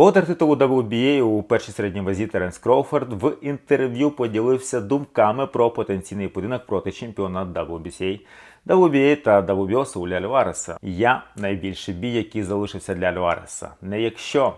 Володар титулу WBA у першій середній вазі Теренс Кроуфорд в інтерв'ю поділився думками про потенційний поєдинок проти чемпіона WBC, WBA та WBO Сауля Альвареса. Я найбільший бій, який залишився для Альвареса. Не якщо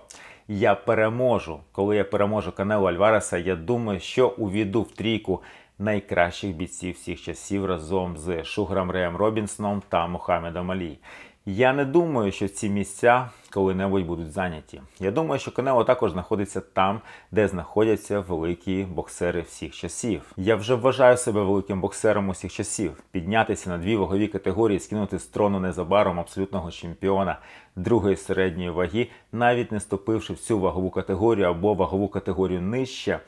я переможу, коли я переможу Канело Альвареса, я думаю, що увійду в трійку найкращих бійців всіх часів разом з Шугром Реєм Робінсоном та Мухаммедом Алі. Я не думаю, що ці місця коли-небудь будуть зайняті. Я думаю, що Канело також знаходиться там, де знаходяться великі боксери всіх часів. Я вже вважаю себе великим боксером усіх часів. Піднятися на дві вагові категорії, скинути з трону незабаром абсолютного чемпіона другої середньої ваги, навіть не ступивши в цю вагову категорію або вагову категорію нижче.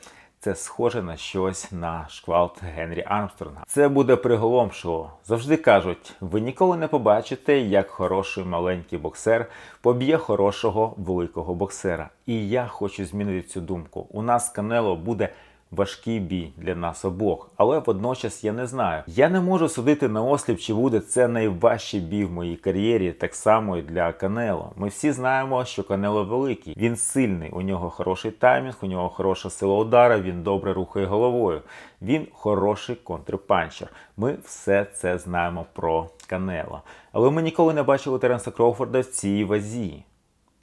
Це схоже на щось на шквалт Генрі Армстронга. Це буде приголомшливо. Завжди кажуть, ви ніколи не побачите, як хороший маленький боксер поб'є хорошого великого боксера. І я хочу змінити цю думку. У нас Канело буде важкий бій для нас обох, але водночас я не знаю. Я не можу судити на осліп, чи буде це найважчий бій в моїй кар'єрі, так само і для Канело. Ми всі знаємо, що Канело великий. Він сильний, у нього хороший таймінг, у нього хороша сила удара, він добре рухає головою. Він хороший контрпанчер. Ми все це знаємо про Канело. Але ми ніколи не бачили Теренса Кроуфорда в цій вазі.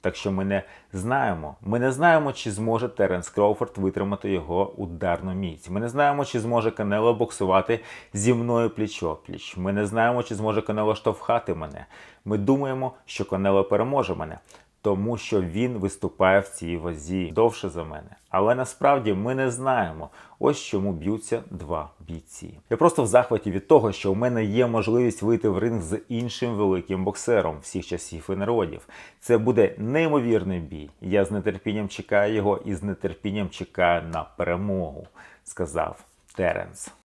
Так що ми не знаємо. Ми не знаємо, чи зможе Теренс Кроуфорд витримати його ударну міць. Ми не знаємо, чи зможе Канело боксувати зі мною пліч-опліч. Ми не знаємо, чи зможе Канело штовхати мене. Ми думаємо, що Канело переможе мене. Тому що він виступає в цій вазі довше за мене. Але насправді ми не знаємо, ось чому б'ються два бійці. Я просто в захваті від того, що у мене є можливість вийти в ринг з іншим великим боксером всіх часів і народів. Це буде неймовірний бій. Я з нетерпінням чекаю його і з нетерпінням чекаю на перемогу, сказав Теренс.